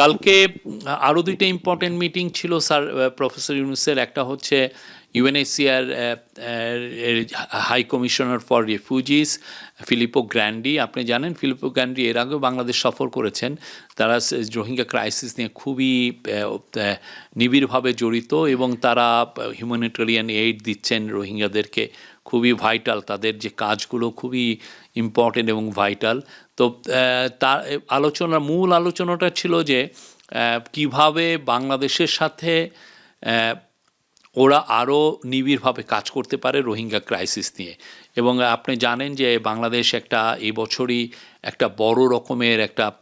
কালকে আরও দুইটা ইম্পর্টেন্ট মিটিং ছিল স্যার প্রফেসর ইউনুসের। একটা হচ্ছে UNHCR high commissioner for refugees Filippo Grandi আপনি জানেন ফিলিপো গ্র্যান্ডি এর আগেও বাংলাদেশ সফর করেছেন। তারা রোহিঙ্গা ক্রাইসিস নিয়ে খুবই নিবিড়ভাবে জড়িত এবং তারা হিউম্যানিটেরিয়ান এইড দিচ্ছেন রোহিঙ্গাদেরকে। খুবই ভাইটাল তাদের যে কাজগুলো খুবই ইম্পর্টেন্ট এবং ভাইটাল তো তার আলোচনার মূল আলোচনাটা ছিল যে কীভাবে বাংলাদেশের সাথে ওরা আরও নিবিড়ভাবে কাজ করতে পারে রোহিঙ্গা ক্রাইসিস নিয়ে। এবং আপনি জানেন যে বাংলাদেশ একটা এই বছরই একটা বড় রকমের একটা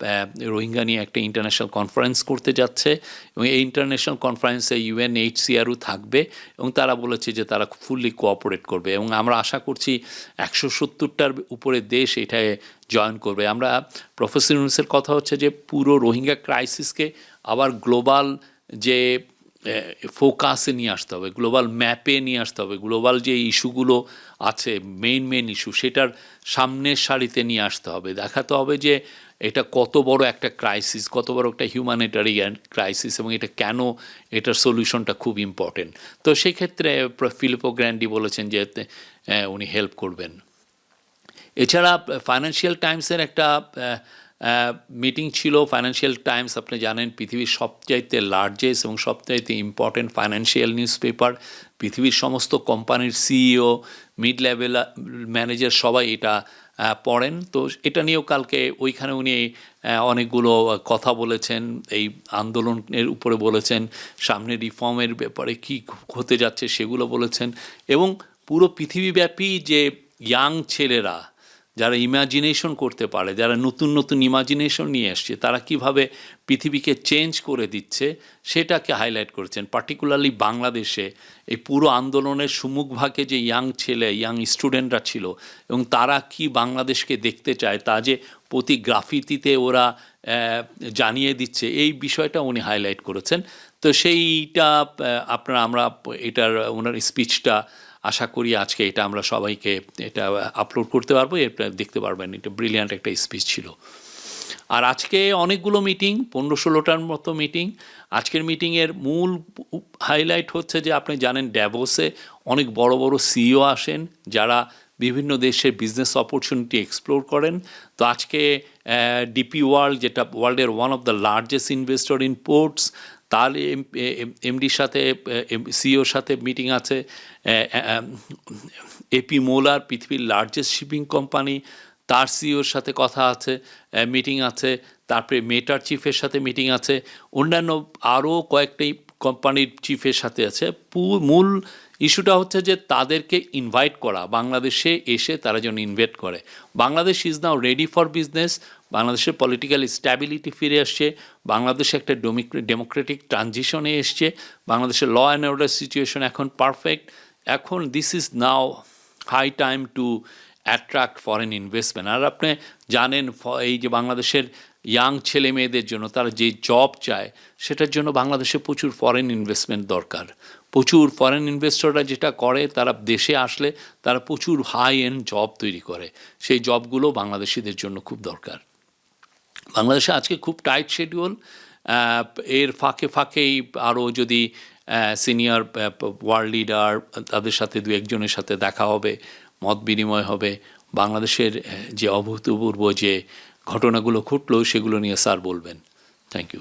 রোহিঙ্গা নিয়ে একটা ইন্টারন্যাশনাল কনফারেন্স করতে যাচ্ছে। এবং এই ইন্টারন্যাশনাল কনফারেন্সে ইউএন এইচসিআরও থাকবে এবং তারা বলেছে যে তারা ফুললি কোঅপারেট করবে। এবং আমরা আশা করছি একশো সত্তরটার উপরে দেশ এটায় জয়েন করবে। আমরা প্রফেসর ইউনুসের কথা হচ্ছে যে পুরো রোহিঙ্গা ক্রাইসিসকে আবার গ্লোবাল যে ফোকাসে নিয়ে আসতে হবে গ্লোবাল ম্যাপে নিয়ে আসতে হবে গ্লোবাল যে ইস্যুগুলো আছে মেইন মেইন ইস্যু সেটার সামনের সারিতে নিয়ে আসতে হবে। দেখাতে হবে যে এটা কত বড় একটা ক্রাইসিস কত বড় একটা হিউম্যানিটারিয়ান ক্রাইসিস এবং এটা কেন এটার সলিউশনটা খুব ইম্পর্টেন্ট তো সেক্ষেত্রে ফিলিপো গ্র্যান্ডি বলেছেন যে উনি হেল্প করবেন। এছাড়া ফাইন্যান্সিয়াল টাইমসের একটা মিটিং ছিল ফাইন্যান্সিয়াল টাইমস আপনি জানেন, পৃথিবীর সবচাইতে লার্জেস্ট এবং সবচাইতে ইম্পর্টেন্ট ফাইন্যান্সিয়াল নিউজ পেপার পৃথিবীর সমস্ত কোম্পানির সিইও মিড লেভেল ম্যানেজার সবাই এটা পড়েন। তো এটা নিয়েও কালকে ওইখানে উনি অনেকগুলো কথা বলেছেন, এই আন্দোলনের উপরে বলেছেন, সামনে রিফর্মের ব্যাপারে কী হতে যাচ্ছে সেগুলো বলেছেন এবং পুরো পৃথিবীব্যাপী যে ইয়াং ছেলেরা যারা ইমাজিনেশন করতে পারে, যারা নতুন নতুন ইমাজিনেশন নিয়ে আসছে তারা কীভাবে পৃথিবীকে চেঞ্জ করে দিচ্ছে, সেটাকে হাইলাইট করেছেন। পার্টিকুলারলি বাংলাদেশে এই পুরো আন্দোলনের সুমুখভাগে যে ইয়াং ছেলে ইয়াং স্টুডেন্টরা ছিল, এবং তারা কি বাংলাদেশকে দেখতে চায়, তা যে প্রতি গ্রাফিতিতে ওরা জানিয়ে দিচ্ছে, এই বিষয়টা উনি হাইলাইট করেছেন। তো সেইটা আপনারা, আমরা এটার ওনার স্পিচটা আশা করি আজকে এটা আমরা সবাইকে এটা আপলোড করতে পারব। এটা দেখতে পারবেন, এটা ব্রিলিয়ান্ট একটা স্পিচ ছিল। আর আজকে অনেকগুলো মিটিং পনেরো ষোলোটার মতো মিটিং আজকের মিটিংয়ের মূল হাইলাইট হচ্ছে যে আপনি জানেন ড্যাভোসে অনেক বড় বড় সিইও আসেন, যারা বিভিন্ন দেশের বিজনেস অপরচুনিটি এক্সপ্লোর করেন। তো আজকে ডিপি ওয়ার্ল্ড যেটা ওয়ার্ল্ডের one of the largest investor in ports তার এমডির সাথে সিওর সাথে মিটিং আছে। এপি মোলার পৃথিবীর লার্জেস্ট শিপিং কোম্পানি তার সিওর সাথে কথা আছে মিটিং আছে। তারপরে মেটার চিফের সাথে মিটিং আছে। অন্যান্য আরও কয়েকটি কোম্পানির চিফের সাথে আছে। মূল ইস্যুটা হচ্ছে যে তাদেরকে ইনভাইট করা। বাংলাদেশে এসে তারা যেন ইনভেস্ট করে। Bangladesh is now ready for business বাংলাদেশের পলিটিক্যাল স্ট্যাবিলিটি ফিরে আসছে। বাংলাদেশে একটা ডেমোক্রেটিক ট্রানজিশনে এসছে। বাংলাদেশের ল অ্যান্ড অর্ডার সিচুয়েশন এখন পারফেক্ট এখন this is now high time to attract foreign investment আর আপনি জানেন এই যে বাংলাদেশের ইয়াং ছেলে মেয়েদের জন্য তারা যে জব চায়, সেটার জন্য বাংলাদেশে প্রচুর ফরেন ইনভেস্টমেন্ট দরকার। প্রচুর ফরেন ইনভেস্টররা যেটা করে, তারা দেশে আসলে তারা প্রচুর হাই এন্ড জব তৈরি করে। সেই জবগুলো বাংলাদেশিদের জন্য খুব দরকার। বাংলাদেশে আজকে খুব টাইট শিডিউল এর ফাঁকে ফাঁকেই আরও যদি সিনিয়র ওয়ার্ল্ড লিডার তাদের সাথে দু একজনের সাথে দেখা হবে। মত বিনিময় হবে। বাংলাদেশের যে অভূতপূর্ব যে ঘটনাগুলো ঘটলো, সেগুলো নিয়ে স্যার বলবেন। Thank you